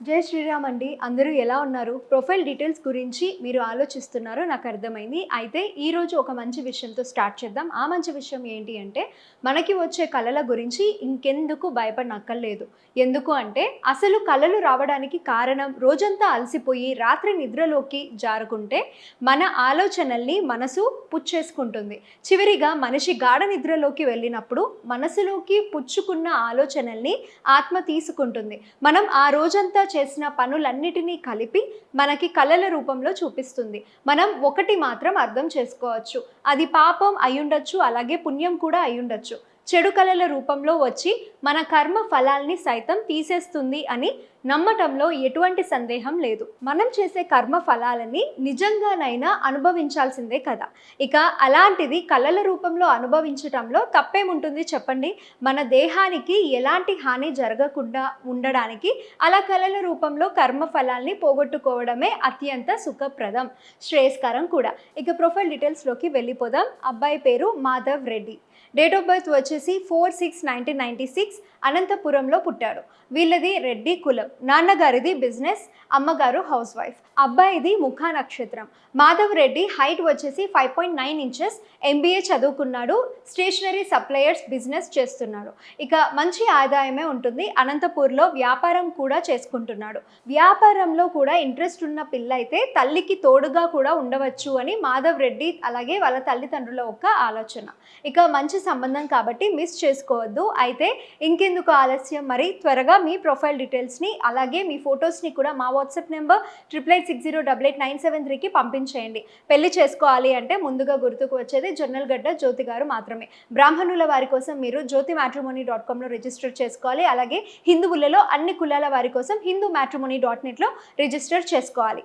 జై శ్రీరామ్ అండి. అందరూ ఎలా ఉన్నారు? ప్రొఫైల్ డీటెయిల్స్ గురించి మీరు ఆలోచిస్తున్నారో నాకు అర్థమైంది. అయితే ఈరోజు ఒక మంచి విషయంతో స్టార్ట్ చేద్దాం. ఆ మంచి విషయం ఏంటి అంటే మనకి వచ్చే కళల గురించి ఇంకెందుకు భయపడనక్కర్లేదు. ఎందుకు అంటే అసలు కళలు రావడానికి కారణం రోజంతా అలసిపోయి రాత్రి నిద్రలోకి జారుకుంటే మన ఆలోచనల్ని మనసు పుచ్చేసుకుంటుంది. చివరిగా మనిషి గాఢ నిద్రలోకి వెళ్ళినప్పుడు మనసులోకి పుచ్చుకున్న ఆలోచనల్ని ఆత్మ తీసుకుంటుంది. మనం ఆ రోజంతా చేసిన పనులన్నిటినీ కలిపి మనకి కళల రూపంలో చూపిస్తుంది. మనం ఒకటి మాత్రం అర్థం చేసుకోవచ్చు. అది పాపం అయ్యుండొచ్చు అలాగే పుణ్యం కూడా అయ్యుండొచ్చు. చెడు కళల రూపంలో వచ్చి మన కర్మ ఫలాల్ని సైతం తీసేస్తుంది అని నమ్మటంలో ఎటువంటి సందేహం లేదు. మనం చేసే కర్మ ఫలాలని నిజంగానైనా అనుభవించాల్సిందే కదా. ఇక అలాంటిది కళల రూపంలో అనుభవించటంలో తప్పేముంటుంది చెప్పండి? మన దేహానికి ఎలాంటి హాని జరగకుండా ఉండడానికి అలా కళల రూపంలో కర్మ ఫలాల్ని పోగొట్టుకోవడమే అత్యంత సుఖప్రదం. శ్రేయస్కరం కూడా. ఇక ప్రొఫైల్ డీటెయిల్స్లోకి వెళ్ళిపోదాం. అబ్బాయి పేరు Madhav Reddy. Date of birth వచ్చి వచ్చేసి four six nineteen ninety six అనంతపురంలో పుట్టాడు. వీళ్ళది రెడ్డి కులం. నాన్నగారిది బిజినెస్ అమ్మగారు హౌస్ వైఫ్. అబ్బాయిది ముఖా నక్షత్రం. మాధవ్ రెడ్డి హైట్ వచ్చేసి five point nine inches MBA చదువుకున్నాడు స్టేషనరీ సప్లయర్స్ బిజినెస్ చేస్తున్నాడు. ఇక మంచి ఆదాయమే ఉంటుంది. అనంతపూర్లో వ్యాపారం కూడా చేసుకుంటున్నాడు. వ్యాపారంలో కూడా ఇంట్రెస్ట్ ఉన్న పిల్ల అయితే తల్లికి తోడుగా కూడా ఉండవచ్చు అని మాధవ్ రెడ్డి అలాగే వాళ్ళ తల్లిదండ్రుల ఒక ఆలోచన. ఇక మంచి సంబంధం కాబట్టి మిస్ చేసుకోవద్దు. అయితే ఇంకెందుకు ఆలస్యం? మరి త్వరగా మీ ప్రొఫైల్ డీటెయిల్స్ని అలాగే మీ ఫొటోస్ని కూడా మా WhatsApp number triple eight six zero double eight nine seven త్రీకి పంపించేయండి. పెళ్ళి చేసుకోవాలి అంటే ముందుగా గుర్తుకు వచ్చేది జొన్నలగడ్డ జ్యోతి గారు మాత్రమే. బ్రాహ్మణుల వారి కోసం మీరు జ్యోతి మ్యాట్రిమోనీ డాట్ కామ్లో రిజిస్టర్ చేసుకోవాలి. అలాగే హిందువులలో అన్ని కులాల వారి కోసం హిందూ మ్యాట్రిమోనీ డాట్ నెట్లో రిజిస్టర్ చేసుకోవాలి.